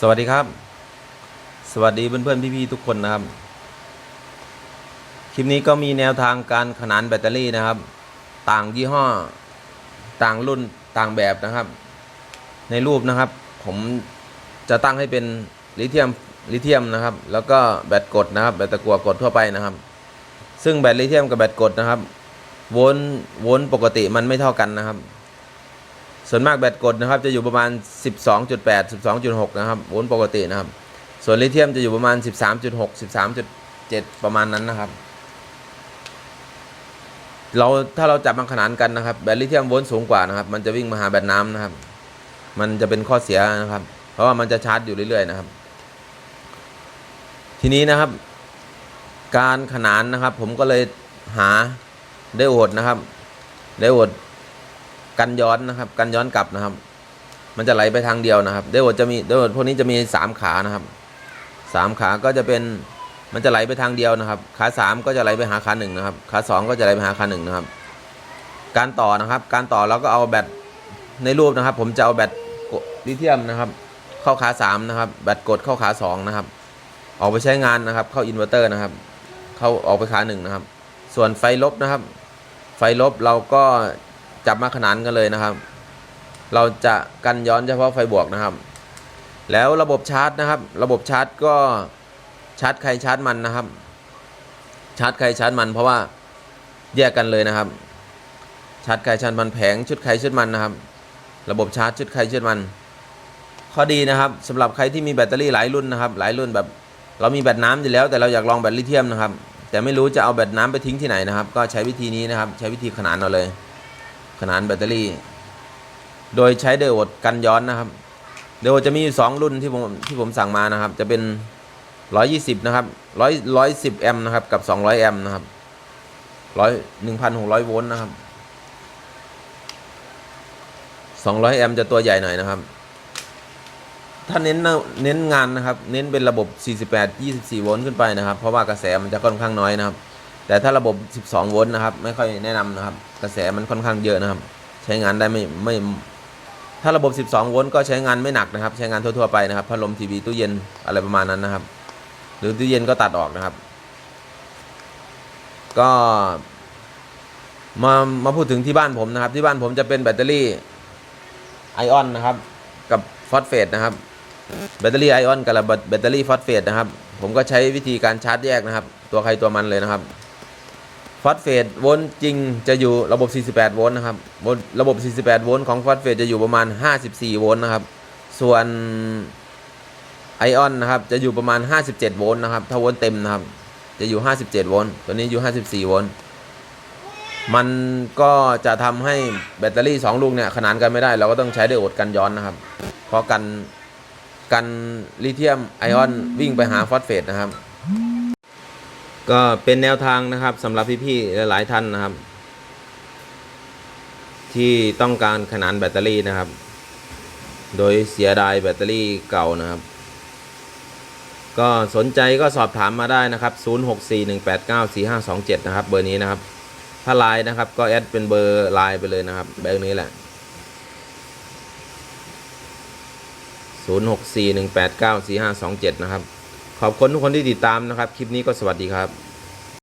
สวัสดีครับ สวัสดีเพื่อนๆพี่ๆทุกคนนะครับ คลิปนี้ก็มีแนวทางการขนานแบตเตอรี่นะครับ ต่างยี่ห้อ ต่างรุ่นต่างแบบนะครับ ในรูปนะครับ ผมจะตั้งให้เป็นลิเธียมลิเธียมนะครับ แล้วก็แบตกดนะครับ แบตตะกัวกดทั่วไปนะครับ ซึ่งแบตลิเธียมกับแบตกดนะครับ โวลต์โวลต์ปกติมันไม่เท่ากันนะครับ ส่วนมากแบตกดนะครับจะอยู่ประมาณ 12.8 12.6 นะครับโวลต์ปกตินะครับ ส่วนลิเธียมจะอยู่ประมาณ 13.6 13.7 ประมาณนั้นนะครับ เราถ้าเราจับมาขนานกันนะครับแบตลิเธียมโวลต์สูงกว่านะครับ มันจะวิ่งมาหาแบตน้ำนะครับ มันจะเป็นข้อเสียนะครับ เพราะว่ามันจะชาร์จอยู่เรื่อยๆนะครับ ทีนี้นะครับ การขนานนะครับ ผมก็เลยหาไดโอดนะครับไดโอด กันย้อนนะครับ กันย้อนกลับนะครับ มันจะไหลไปทางเดียวนะครับไดโอดจะมีไดโอดพวกนี้จะมีสามขานะครับสามขาก็จะเป็นมันจะไหลไปทางเดียวนะครับ ขาสามก็จะไหลไปหาขาหนึ่งนะครับ ขาสองก็จะไหลไปหาขาหนึ่งนะครับ การต่อนะครับ การต่อเราก็เอาแบตในรูปนะครับ ผมจะเอาแบตลิเธียมนะครับ เข้าขาสามนะครับ แบตกดเข้าขาสองนะครับ ออกไปใช้งานนะครับ เข้าอินเวอร์เตอร์นะครับ เข้าออกไปขาหนึ่งนะครับ ส่วนไฟลบนะครับ ไฟลบเราก็ จับมาขนานกันเลยนะครับ เราจะกันย้อนเฉพาะไฟบวกนะครับ แล้วระบบชาร์จนะครับ ระบบชาร์จก็ชาร์จใครชาร์จมันนะครับ ชาร์จใครชาร์จมันเพราะว่าแยกกันเลยนะครับ ชาร์จใครชาร์จมันแผงชุดใครชุดมันนะครับ ระบบชาร์จชุดใครชุดมัน ข้อดีนะครับสำหรับใครที่มีแบตเตอรี่หลายรุ่นนะครับ หลายรุ่นแบบ เรามีแบตน้ำอยู่แล้ว แต่เราอยากลองแบตลิเธียมนะครับ แต่ไม่รู้จะเอาแบตน้ำไปทิ้งที่ไหนนะครับ ก็ใช้วิธีนี้นะครับ ใช้วิธีขนานเอาเลย ขนานแบตเตอรี่ โดยใช้ไดโอดกันย้อนนะครับไดโอดจะมีอยู่สองรุ่นที่ผมที่ผมสั่งมานะครับ จะเป็น 120 นะครับ100 110แอมป์นะครับกับ 200 แอมป์นะครับ100 1,600 โวลต์นะครับ 200 แอมป์จะตัวใหญ่หน่อยนะครับ ถ้าเน้นเน้นงานนะครับ เน้นเป็นระบบ 48 24 โวลต์ขึ้นไปนะครับ เพราะว่ากระแสมันจะค่อนข้างน้อยนะครับ แต่ถ้าระบบ 12 โวลต์นะครับ ไม่ค่อยแนะนำนะครับ กระแสมันค่อนข้างเยอะนะครับ ใช้งานได้ไม่ไม่ถ้าระบบ 12 โวลต์ก็ใช้งานไม่หนักนะครับ ใช้งานทั่วๆไปนะครับพัดลมทีวีตู้เย็นอะไรประมาณนั้นนะครับ หรือตู้เย็นก็ตัดออกนะครับ ก็มามาพูดถึงที่บ้านผมนะครับ ที่บ้านผมจะเป็นแบตเตอรี่ไอออนนะครับ กับฟอสเฟตนะครับ แบตเตอรี่ไอออนกับแบตเตอรี่ฟอสเฟตนะครับ ผมก็ใช้วิธีการชาร์จแยกนะครับ ตัวใครตัวมันเลยนะครับ ฟอสเฟตโวลต์จริงจะอยู่ระบบ 48 โวลต์นะครับระบบ 48 โวลต์ของฟอสเฟตจะอยู่ประมาณ 54 โวลต์นะครับ ส่วนไอออนนะครับจะอยู่ประมาณ 57 โวลต์นะครับ ถ้าโวลต์เต็มนะครับ จะอยู่ 57 โวลต์ ตัวนี้อยู่ 54 โวลต์ มันก็จะทำให้แบตเตอรี่ 2 ลูกเนี่ยขนานกันไม่ได้ เราก็ต้องใช้ไดโอดกันย้อนนะครับ เพราะกันกันลิเธียมไอออนวิ่งไปหาฟอสเฟตนะครับ ก็เป็นแนวทางนะครับสำหรับพี่ๆหลายๆท่านนะครับ ที่ต้องการขนานแบตเตอรี่นะครับ โดยเสียดายแบตเตอรี่เก่านะครับ ก็สนใจก็สอบถามมาได้นะครับ 0641894527 นะครับ เบอร์นี้นะครับ ถ้าไลน์นะครับก็แอดเป็นเบอร์ไลน์ไปเลยนะครับเบอร์นี้แหละ 0641894527 นะครับ ขอบคุณทุกคนที่ติดตามนะครับ คลิปนี้ก็สวัสดีครับ